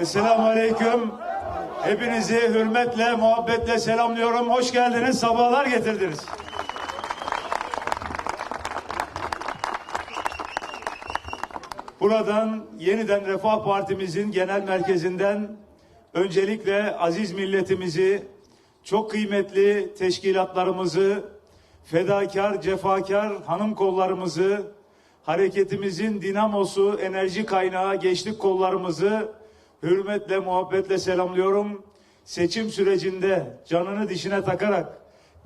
Esselamu Aleyküm. Hepinizi hürmetle, muhabbetle selamlıyorum. Hoş geldiniz, sabahlar getirdiniz. Buradan yeniden Refah Partimizin genel merkezinden öncelikle aziz milletimizi, çok kıymetli teşkilatlarımızı, fedakar, cefakar hanım kollarımızı, hareketimizin dinamosu, enerji kaynağı gençlik kollarımızı hürmetle, muhabbetle selamlıyorum. Seçim sürecinde canını dişine takarak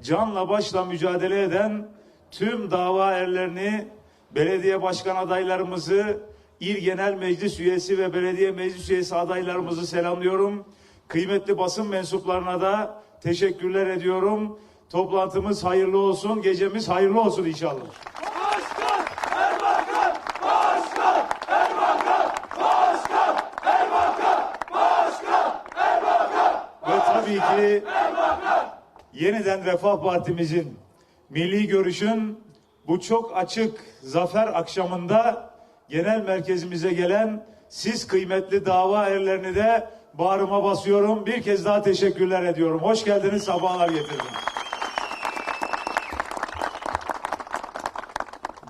canla başla mücadele eden tüm dava erlerini, belediye başkan adaylarımızı, İl Genel Meclis üyesi ve belediye meclis üyesi adaylarımızı selamlıyorum. Kıymetli basın mensuplarına da teşekkürler ediyorum. Toplantımız hayırlı olsun, gecemiz hayırlı olsun inşallah. Başkan Erbakan! Başkan Erbakan! Başkan Erbakan! Başkan Erbakan! Ve tabii ki yeniden Refah Partimizin milli görüşün bu çok açık zafer akşamında genel merkezimize gelen siz kıymetli dava erlerini de bağrıma basıyorum. Bir kez daha teşekkürler ediyorum. Hoş geldiniz, sabahlar getirdiniz.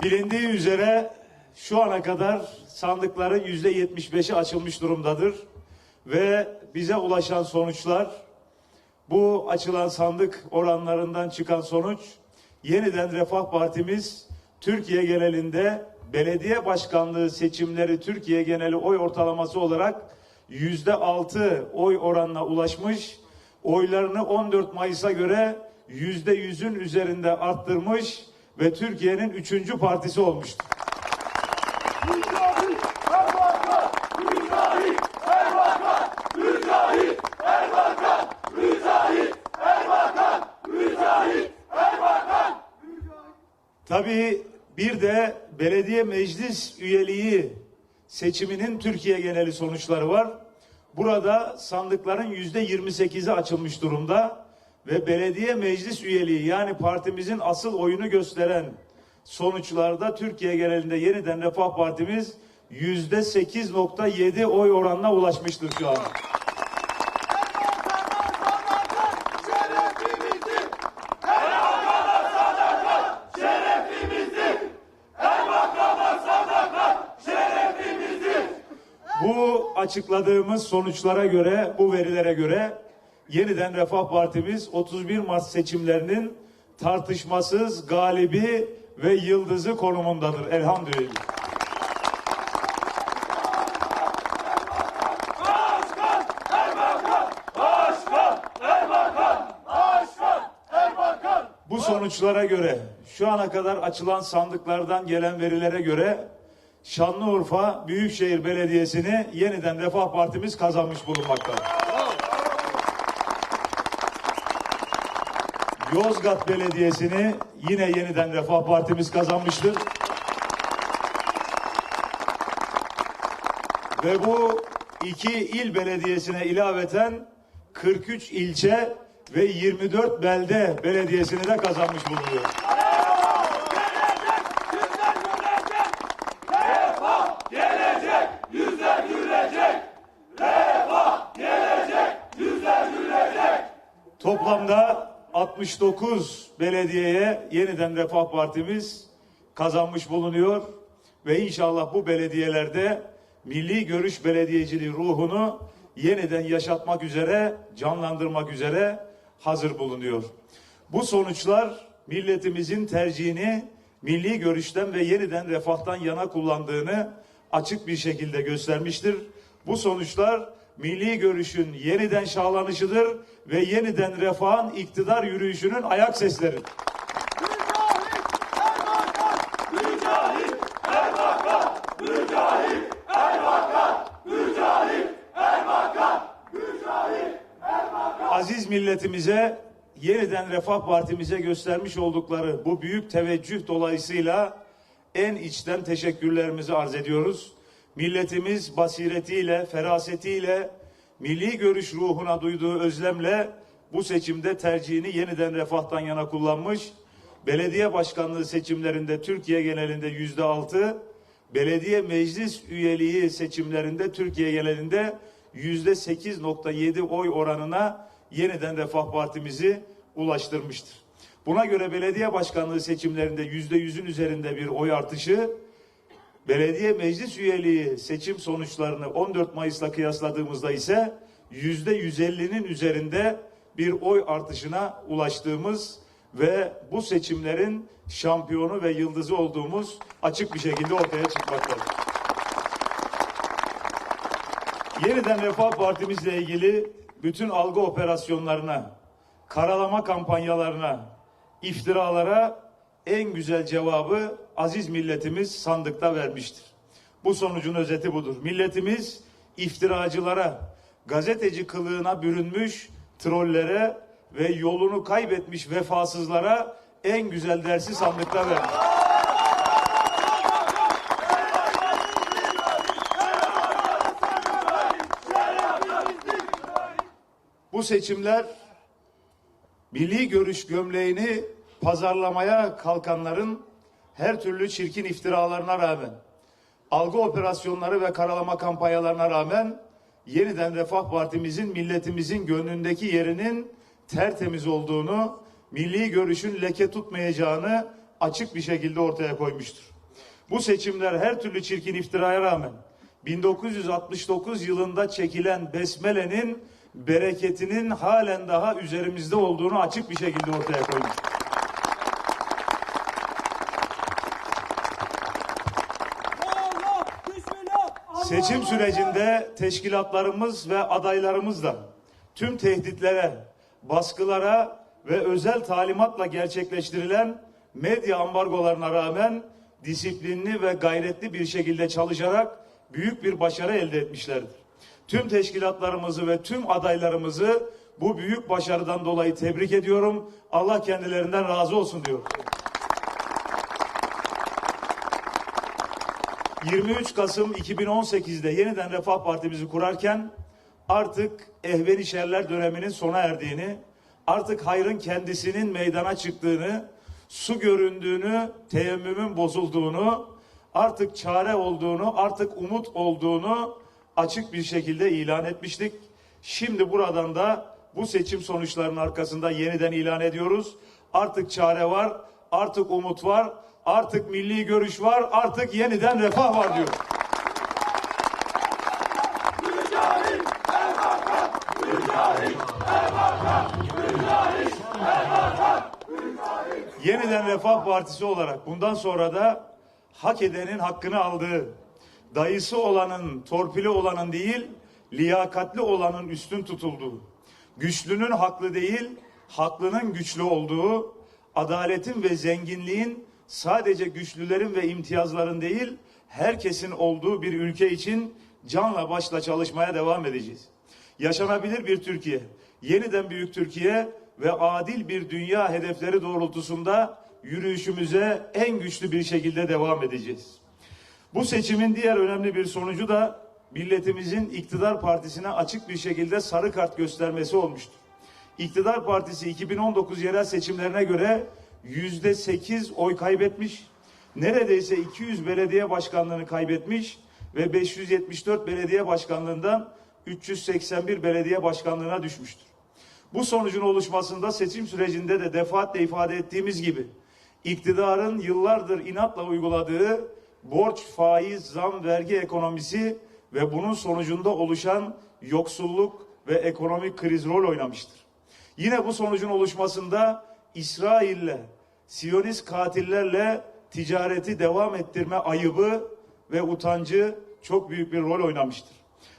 Bilindiği üzere şu ana kadar sandıkların yüzde yetmiş beşi açılmış durumdadır. Ve bize ulaşan sonuçlar bu açılan sandık oranlarından çıkan sonuç yeniden Refah Partimiz Türkiye genelinde belediye başkanlığı seçimleri Türkiye geneli oy ortalaması olarak yüzde altı oy oranına ulaşmış. Oylarını 14 Mayıs'a göre yüzde yüzün üzerinde arttırmış ve Türkiye'nin üçüncü partisi olmuştur. Mücahit Erbakan! Mücahit Erbakan! Mücahit Erbakan! Mücahit Erbakan! Mücahit Erbakan! Tabii bir de belediye meclis üyeliği seçiminin Türkiye geneli sonuçları var. Burada sandıkların yüzde 28'i açılmış durumda ve belediye meclis üyeliği yani partimizin asıl oyunu gösteren sonuçlarda Türkiye genelinde yeniden Refah Partimiz yüzde 8.7 oy oranına ulaşmıştır şu an. Bu açıkladığımız sonuçlara göre, bu verilere göre yeniden Refah Partimiz 31 Mart seçimlerinin tartışmasız galibi ve yıldızı konumundadır. Elhamdülillah. Bu sonuçlara göre, şu ana kadar açılan sandıklardan gelen verilere göre Şanlıurfa Büyükşehir Belediyesi'ni yeniden Refah Partimiz kazanmış bulunmaktadır. Yozgat Belediyesi'ni yine yeniden Refah Partimiz kazanmıştır. Ve bu iki il belediyesine ilaveten 43 ilçe ve 24 belde belediyesini de kazanmış bulunuyor. 69 belediyeye yeniden Refah Partimiz kazanmış bulunuyor ve inşallah bu belediyelerde milli görüş belediyeciliği ruhunu yeniden yaşatmak üzere, canlandırmak üzere hazır bulunuyor. Bu sonuçlar milletimizin tercihini milli görüşten ve yeniden refahtan yana kullandığını açık bir şekilde göstermiştir. Bu sonuçlar milli görüşün yeniden şahlanışıdır ve yeniden refahın iktidar yürüyüşünün ayak sesleridir. Aziz milletimize yeniden Refah Partimize göstermiş oldukları bu büyük teveccüh dolayısıyla en içten teşekkürlerimizi arz ediyoruz. Milletimiz basiretiyle, ferasetiyle, milli görüş ruhuna duyduğu özlemle bu seçimde tercihini yeniden refahtan yana kullanmış. Belediye başkanlığı seçimlerinde Türkiye genelinde yüzde altı, belediye meclis üyeliği seçimlerinde Türkiye genelinde yüzde 8.7 oy oranına yeniden Refah Partimizi ulaştırmıştır. Buna göre belediye başkanlığı seçimlerinde yüzde yüzün üzerinde bir oy artışı, belediye meclis üyeliği seçim sonuçlarını 14 Mayıs'la kıyasladığımızda ise yüzde 150'nin üzerinde bir oy artışına ulaştığımız ve bu seçimlerin şampiyonu ve yıldızı olduğumuz açık bir şekilde ortaya çıkmaktadır. Yeniden Refah Partimizle ilgili bütün algı operasyonlarına, karalama kampanyalarına, iftiralara en güzel cevabı aziz milletimiz sandıkta vermiştir. Bu sonucun özeti budur. Milletimiz iftiracılara, gazeteci kılığına bürünmüş trollere ve yolunu kaybetmiş vefasızlara en güzel dersi sandıkta vermiş. Bu seçimler milli görüş gömleğini pazarlamaya kalkanların her türlü çirkin iftiralarına rağmen, algı operasyonları ve karalama kampanyalarına rağmen yeniden Refah Partimizin milletimizin gönlündeki yerinin tertemiz olduğunu, milli görüşün leke tutmayacağını açık bir şekilde ortaya koymuştur. Bu seçimler her türlü çirkin iftiraya rağmen 1969 yılında çekilen besmelenin bereketinin halen daha üzerimizde olduğunu açık bir şekilde ortaya koymuştur. Allah, Bismillah. Allah Seçim sürecinde teşkilatlarımız ve adaylarımız da tüm tehditlere, baskılara ve özel talimatla gerçekleştirilen medya ambargolarına rağmen disiplinli ve gayretli bir şekilde çalışarak büyük bir başarı elde etmişlerdir. Tüm teşkilatlarımızı ve tüm adaylarımızı bu büyük başarıdan dolayı tebrik ediyorum. Allah kendilerinden razı olsun diyorum. 23 Kasım 2018'de yeniden Refah Partimizi kurarken artık ehveni şerler döneminin sona erdiğini, artık hayrın kendisinin meydana çıktığını, su göründüğünü, teyemmümün bozulduğunu, artık çare olduğunu, artık umut olduğunu açık bir şekilde ilan etmiştik. Şimdi buradan da bu seçim sonuçlarının arkasında yeniden ilan ediyoruz. Artık çare var, artık umut var, artık milli görüş var, artık yeniden refah var diyoruz. Yeniden Refah Partisi olarak bundan sonra da hak edenin hakkını aldığı, dayısı olanın, torpili olanın değil, liyakatli olanın üstün tutulduğu, güçlünün haklı değil, haklının güçlü olduğu, adaletin ve zenginliğin sadece güçlülerin ve imtiyazların değil, herkesin olduğu bir ülke için canla başla çalışmaya devam edeceğiz. Yaşanabilir bir Türkiye, yeniden büyük Türkiye ve adil bir dünya hedefleri doğrultusunda yürüyüşümüze en güçlü bir şekilde devam edeceğiz. Bu seçimin diğer önemli bir sonucu da milletimizin iktidar partisine açık bir şekilde sarı kart göstermesi olmuştur. İktidar Partisi 2019 yerel seçimlerine göre yüzde sekiz oy kaybetmiş, neredeyse 200 belediye başkanlığını kaybetmiş ve 574 belediye başkanlığından 381 belediye başkanlığına düşmüştür. Bu sonucun oluşmasında seçim sürecinde de defaatle ifade ettiğimiz gibi iktidarın yıllardır inatla uyguladığı borç, faiz, zam, vergi ekonomisi ve bunun sonucunda oluşan yoksulluk ve ekonomik kriz rol oynamıştır. Yine bu sonucun oluşmasında İsrail'le, Siyonist katillerle ticareti devam ettirme ayıbı ve utancı çok büyük bir rol oynamıştır.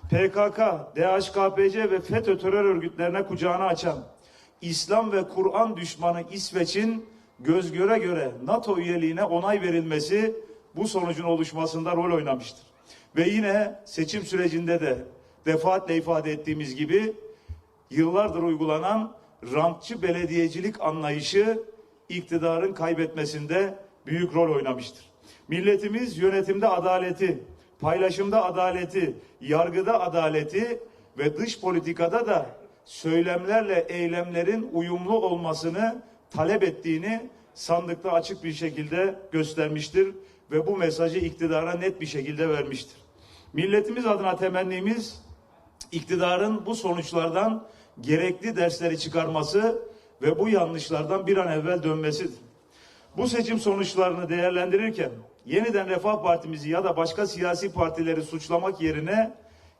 PKK, DHKPC ve FETÖ terör örgütlerine kucağını açan İslam ve Kur'an düşmanı İsveç'in göz göre göre NATO üyeliğine onay verilmesi bu sonucun oluşmasında rol oynamıştır. Ve yine seçim sürecinde de defaatle ifade ettiğimiz gibi yıllardır uygulanan rantçı belediyecilik anlayışı iktidarın kaybetmesinde büyük rol oynamıştır. Milletimiz yönetimde adaleti, paylaşımda adaleti, yargıda adaleti ve dış politikada da söylemlerle eylemlerin uyumlu olmasını talep ettiğini sandıkta açık bir şekilde göstermiştir ve bu mesajı iktidara net bir şekilde vermiştir. Milletimiz adına temennimiz iktidarın bu sonuçlardan gerekli dersleri çıkarması ve bu yanlışlardan bir an evvel dönmesidir. Bu seçim sonuçlarını değerlendirirken yeniden Refah Partimizi ya da başka siyasi partileri suçlamak yerine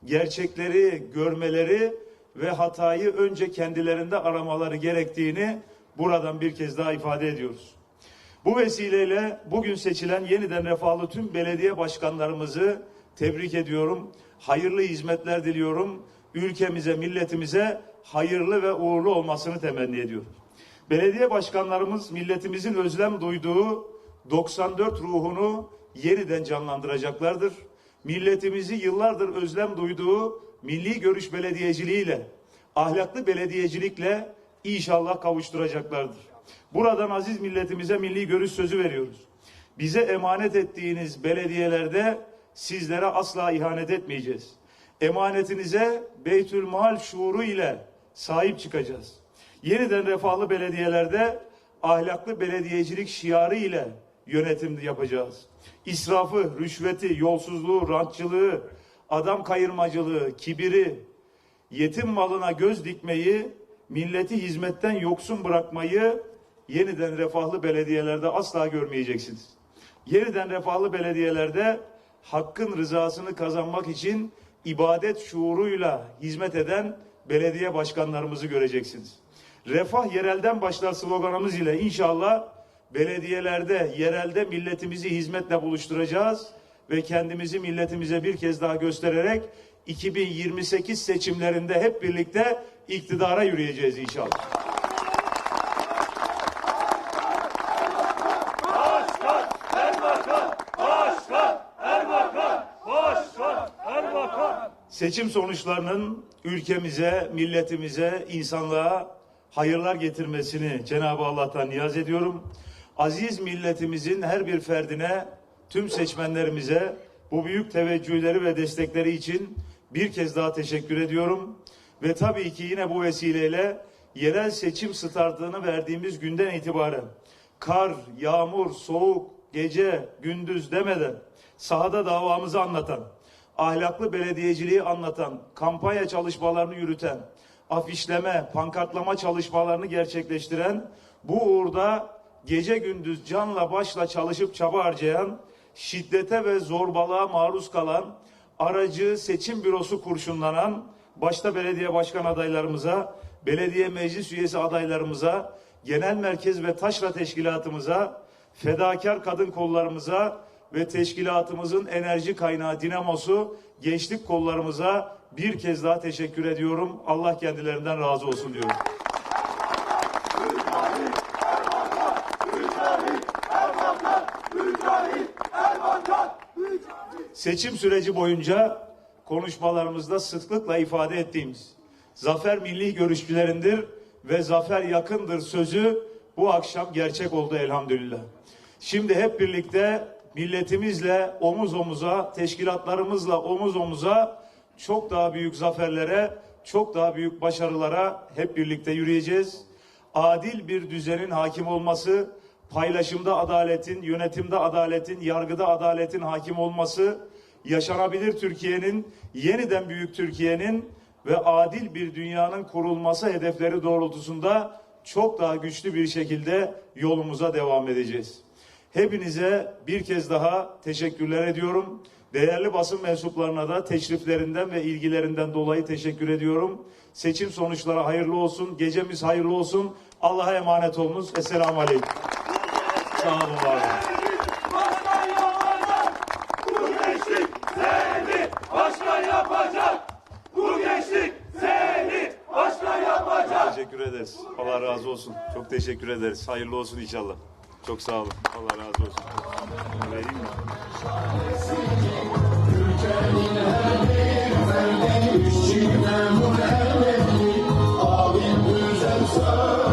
gerçekleri görmeleri ve hatayı önce kendilerinde aramaları gerektiğini buradan bir kez daha ifade ediyoruz. Bu vesileyle bugün seçilen yeniden refahlı tüm belediye başkanlarımızı tebrik ediyorum. Hayırlı hizmetler diliyorum. Ülkemize, milletimize hayırlı ve uğurlu olmasını temenni ediyorum. Belediye başkanlarımız milletimizin özlem duyduğu 94 ruhunu yeniden canlandıracaklardır. Milletimizi yıllardır özlem duyduğu milli görüş belediyeciliğiyle, ahlaklı belediyecilikle inşallah kavuşturacaklardır. Buradan aziz milletimize milli görüş sözü veriyoruz. Bize emanet ettiğiniz belediyelerde sizlere asla ihanet etmeyeceğiz. Emanetinize Beytülmal şuuru ile sahip çıkacağız. Yeniden refahlı belediyelerde ahlaklı belediyecilik şiarı ile yönetim yapacağız. İsrafı, rüşveti, yolsuzluğu, rantçılığı, adam kayırmacılığı, kibiri, yetim malına göz dikmeyi, milleti hizmetten yoksun bırakmayı yeniden refahlı belediyelerde asla görmeyeceksiniz. Yeniden refahlı belediyelerde hakkın rızasını kazanmak için ibadet şuuruyla hizmet eden belediye başkanlarımızı göreceksiniz. Refah yerelden başlar sloganımız ile inşallah belediyelerde, yerelde milletimizi hizmetle buluşturacağız ve kendimizi milletimize bir kez daha göstererek 2028 seçimlerinde hep birlikte iktidara yürüyeceğiz inşallah. Seçim sonuçlarının ülkemize, milletimize, insanlığa hayırlar getirmesini Cenab-ı Allah'tan niyaz ediyorum. Aziz milletimizin her bir ferdine, tüm seçmenlerimize bu büyük teveccühleri ve destekleri için bir kez daha teşekkür ediyorum. Ve tabii ki yine bu vesileyle yerel seçim startını verdiğimiz günden itibaren kar, yağmur, soğuk, gece, gündüz demeden sahada davamızı anlatan, ahlaklı belediyeciliği anlatan, kampanya çalışmalarını yürüten, afişleme, pankartlama çalışmalarını gerçekleştiren, bu uğurda gece gündüz canla başla çalışıp çaba harcayan, şiddete ve zorbalığa maruz kalan, aracı seçim bürosu kurşunlanan, başta belediye başkan adaylarımıza, belediye meclis üyesi adaylarımıza, genel merkez ve taşra teşkilatımıza, fedakar kadın kollarımıza ve teşkilatımızın enerji kaynağı dinamosu gençlik kollarımıza bir kez daha teşekkür ediyorum. Allah kendilerinden razı olsun diyorum. Seçim süreci boyunca konuşmalarımızda sıklıkla ifade ettiğimiz zafer milli görüşçülerindir ve zafer yakındır sözü bu akşam gerçek oldu elhamdülillah. Şimdi hep birlikte milletimizle omuz omuza, teşkilatlarımızla omuz omuza çok daha büyük zaferlere, çok daha büyük başarılara hep birlikte yürüyeceğiz. Adil bir düzenin hakim olması, paylaşımda adaletin, yönetimde adaletin, yargıda adaletin hakim olması, yaşanabilir Türkiye'nin, yeniden büyük Türkiye'nin ve adil bir dünyanın kurulması hedefleri doğrultusunda çok daha güçlü bir şekilde yolumuza devam edeceğiz. Hepinize bir kez daha teşekkürler ediyorum. Değerli basın mensuplarına da teşriflerinden ve ilgilerinden dolayı teşekkür ediyorum. Seçim sonuçları hayırlı olsun. Gecemiz hayırlı olsun. Allah'a emanet olunuz. Esselamu Aleyküm. Sağ olun, var olun. Teşekkür ederiz. Allah razı olsun. Çok teşekkür ederiz. Hayırlı olsun inşallah. Çok sağ olun. Allah razı olsun. Vereyim mi? Vereyim mi?